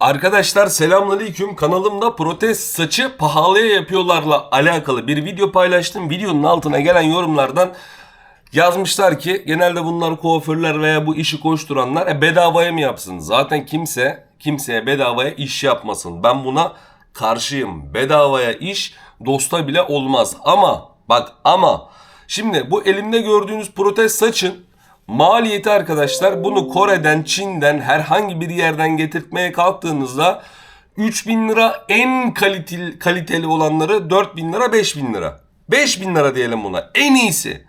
Arkadaşlar selamünaleyküm. Kanalımda protez saçı pahalıya yapıyorlarla alakalı bir video paylaştım. Videonun altına gelen yorumlardan yazmışlar ki genelde bunlar kuaförler veya bu işi koşturanlar e, bedavaya mı yapsın? Zaten kimse kimseye bedavaya iş yapmasın. Ben buna karşıyım. Bedavaya iş dosta bile olmaz. Ama bak ama şimdi bu elimde gördüğünüz protez saçın Maliyeti arkadaşlar bunu Kore'den, Çin'den herhangi bir yerden getirtmeye kalktığınızda 3000 lira en kaliteli, kaliteli olanları 4000 lira 5000 lira. 5000 lira diyelim buna en iyisi.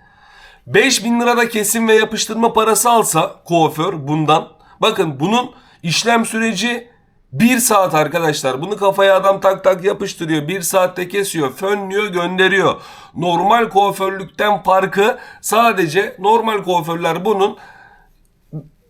5000 lirada kesim ve yapıştırma parası alsa kuaför bundan. Bakın bunun işlem süreci 1 saat arkadaşlar. Bunu kafaya adam tak tak yapıştırıyor. 1 saatte kesiyor, fönlüyor, gönderiyor. Normal kuaförlükten farkı sadece normal kuaförler bunun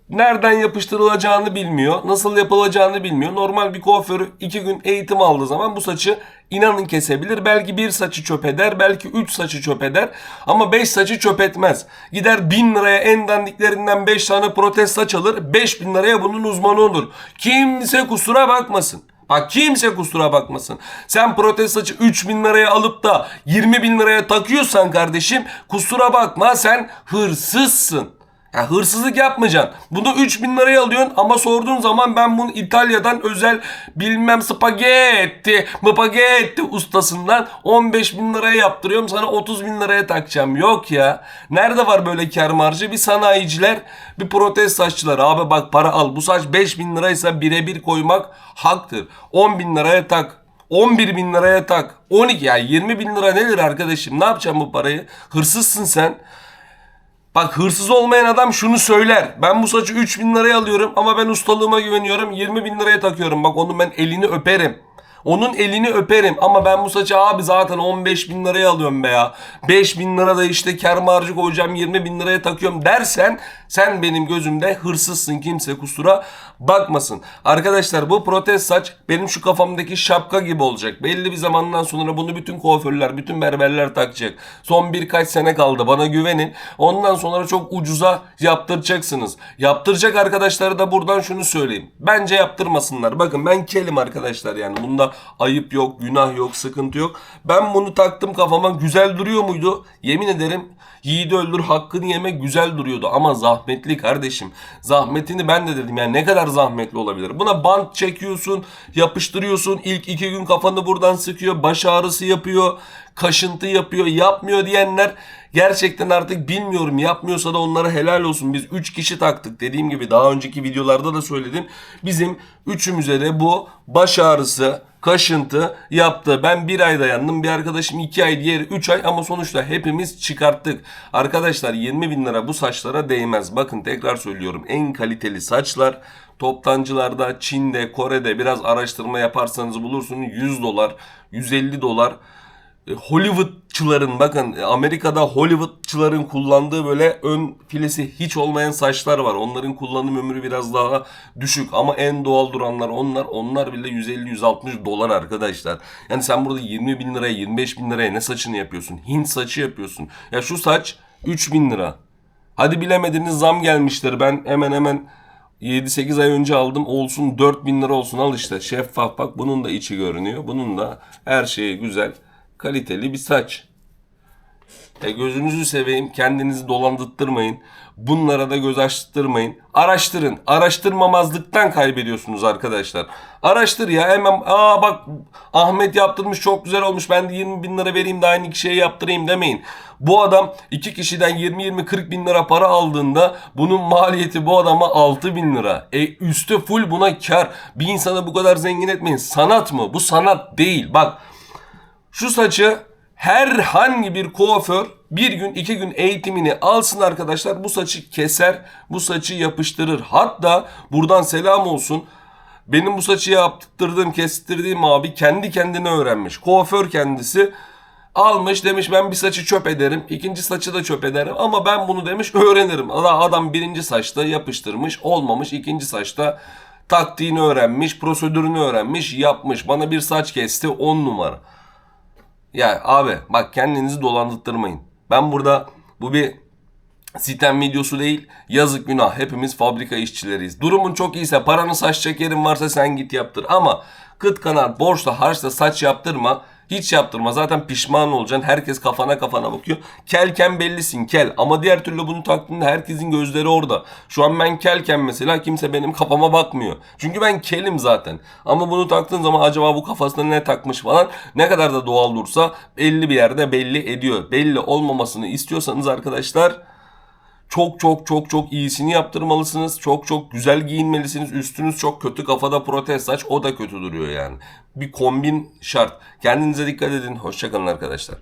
nereden yapıştırılacağını bilmiyor. Nasıl yapılacağını bilmiyor. Normal bir kuaförü iki gün eğitim aldığı zaman bu saçı inanın kesebilir. Belki bir saçı çöp eder. Belki üç saçı çöp eder. Ama beş saçı çöp etmez. Gider bin liraya en dandiklerinden beş tane protez saç alır. Beş bin liraya bunun uzmanı olur. Kimse kusura bakmasın. Bak kimse kusura bakmasın. Sen protez saçı 3 bin liraya alıp da 20 bin liraya takıyorsan kardeşim kusura bakma sen hırsızsın. Ya hırsızlık yapmayacaksın. Bunu 3000 liraya alıyorsun ama sorduğun zaman ben bunu İtalya'dan özel bilmem spagetti, spagetti ustasından 15 bin liraya yaptırıyorum sana 30 bin liraya takacağım. Yok ya. Nerede var böyle kar marjı? Bir sanayiciler, bir protez saççılar. Abi bak para al. Bu saç 5 bin liraysa birebir koymak haktır. 10 bin liraya tak. 11 bin liraya tak. 12 ya 20 bin lira nedir arkadaşım? Ne yapacağım bu parayı? Hırsızsın sen. Bak hırsız olmayan adam şunu söyler. Ben bu saçı 3 bin liraya alıyorum ama ben ustalığıma güveniyorum. 20 bin liraya takıyorum. Bak onun ben elini öperim. Onun elini öperim ama ben bu saçı abi zaten 15 bin liraya alıyorum be ya. 5 bin lira da işte kar marjı koyacağım 20 bin liraya takıyorum dersen sen benim gözümde hırsızsın kimse kusura bakmasın. Arkadaşlar bu protez saç benim şu kafamdaki şapka gibi olacak. Belli bir zamandan sonra bunu bütün kuaförler, bütün berberler takacak. Son birkaç sene kaldı bana güvenin. Ondan sonra çok ucuza yaptıracaksınız. Yaptıracak arkadaşlara da buradan şunu söyleyeyim. Bence yaptırmasınlar. Bakın ben kelim arkadaşlar yani bunda ayıp yok, günah yok, sıkıntı yok. Ben bunu taktım kafama güzel duruyor muydu? Yemin ederim yiğidi öldür hakkını yemek güzel duruyordu ama zahmetli kardeşim. Zahmetini ben de dedim yani ne kadar zahmetli olabilir. Buna bant çekiyorsun, yapıştırıyorsun. İlk iki gün kafanı buradan sıkıyor, baş ağrısı yapıyor, kaşıntı yapıyor, yapmıyor diyenler gerçekten artık bilmiyorum. Yapmıyorsa da onlara helal olsun. Biz 3 kişi taktık. Dediğim gibi daha önceki videolarda da söyledim. Bizim üçümüze de bu baş ağrısı, kaşıntı yaptı. Ben bir ay dayandım. Bir arkadaşım iki ay, diğeri üç ay ama sonuçta hepimiz çıkarttık. Arkadaşlar 20 bin lira bu saçlara değmez. Bakın tekrar söylüyorum. En kaliteli saçlar toptancılarda, Çin'de, Kore'de biraz araştırma yaparsanız bulursunuz 100 dolar, 150 dolar. E, Hollywoodçıların bakın e, Amerika'da Hollywoodçıların kullandığı böyle ön filesi hiç olmayan saçlar var. Onların kullanım ömrü biraz daha düşük ama en doğal duranlar onlar. Onlar bile 150-160 dolar arkadaşlar. Yani sen burada 20 bin liraya 25 bin liraya ne saçını yapıyorsun? Hint saçı yapıyorsun. Ya şu saç 3 bin lira. Hadi bilemediniz zam gelmiştir. Ben hemen hemen 7-8 ay önce aldım olsun 4000 lira olsun al işte şeffaf bak bunun da içi görünüyor. Bunun da her şeyi güzel kaliteli bir saç. E gözünüzü seveyim kendinizi dolandırtmayın. Bunlara da göz açtırmayın. Araştırın. Araştırmamazlıktan kaybediyorsunuz arkadaşlar. Araştır ya hemen aa bak Ahmet yaptırmış çok güzel olmuş ben de 20 bin lira vereyim de aynı kişiye yaptırayım demeyin. Bu adam iki kişiden 20-20-40 bin lira para aldığında bunun maliyeti bu adama 6 bin lira. E üstü full buna kar. Bir insanı bu kadar zengin etmeyin. Sanat mı? Bu sanat değil. Bak şu saçı herhangi bir kuaför bir gün iki gün eğitimini alsın arkadaşlar bu saçı keser bu saçı yapıştırır. Hatta buradan selam olsun benim bu saçı yaptırdığım kestirdiğim abi kendi kendine öğrenmiş. Kuaför kendisi almış demiş ben bir saçı çöp ederim ikinci saçı da çöp ederim ama ben bunu demiş öğrenirim. Adam birinci saçta yapıştırmış olmamış ikinci saçta taktiğini öğrenmiş prosedürünü öğrenmiş yapmış. Bana bir saç kesti 10 numara ya abi bak kendinizi dolandırtmayın. Ben burada bu bir Sitem videosu değil. Yazık günah. Hepimiz fabrika işçileriyiz. Durumun çok iyiyse paranı saç çekerin varsa sen git yaptır. Ama kıt kanat borçla harçla saç yaptırma. Hiç yaptırma. Zaten pişman olacaksın. Herkes kafana kafana bakıyor. Kelken bellisin kel. Ama diğer türlü bunu taktığında herkesin gözleri orada. Şu an ben kelken mesela kimse benim kafama bakmıyor. Çünkü ben kelim zaten. Ama bunu taktığın zaman acaba bu kafasına ne takmış falan ne kadar da doğal dursa belli bir yerde belli ediyor. Belli olmamasını istiyorsanız arkadaşlar çok çok çok çok iyisini yaptırmalısınız. Çok çok güzel giyinmelisiniz. Üstünüz çok kötü kafada protez saç o da kötü duruyor yani. Bir kombin şart. Kendinize dikkat edin. Hoşçakalın arkadaşlar.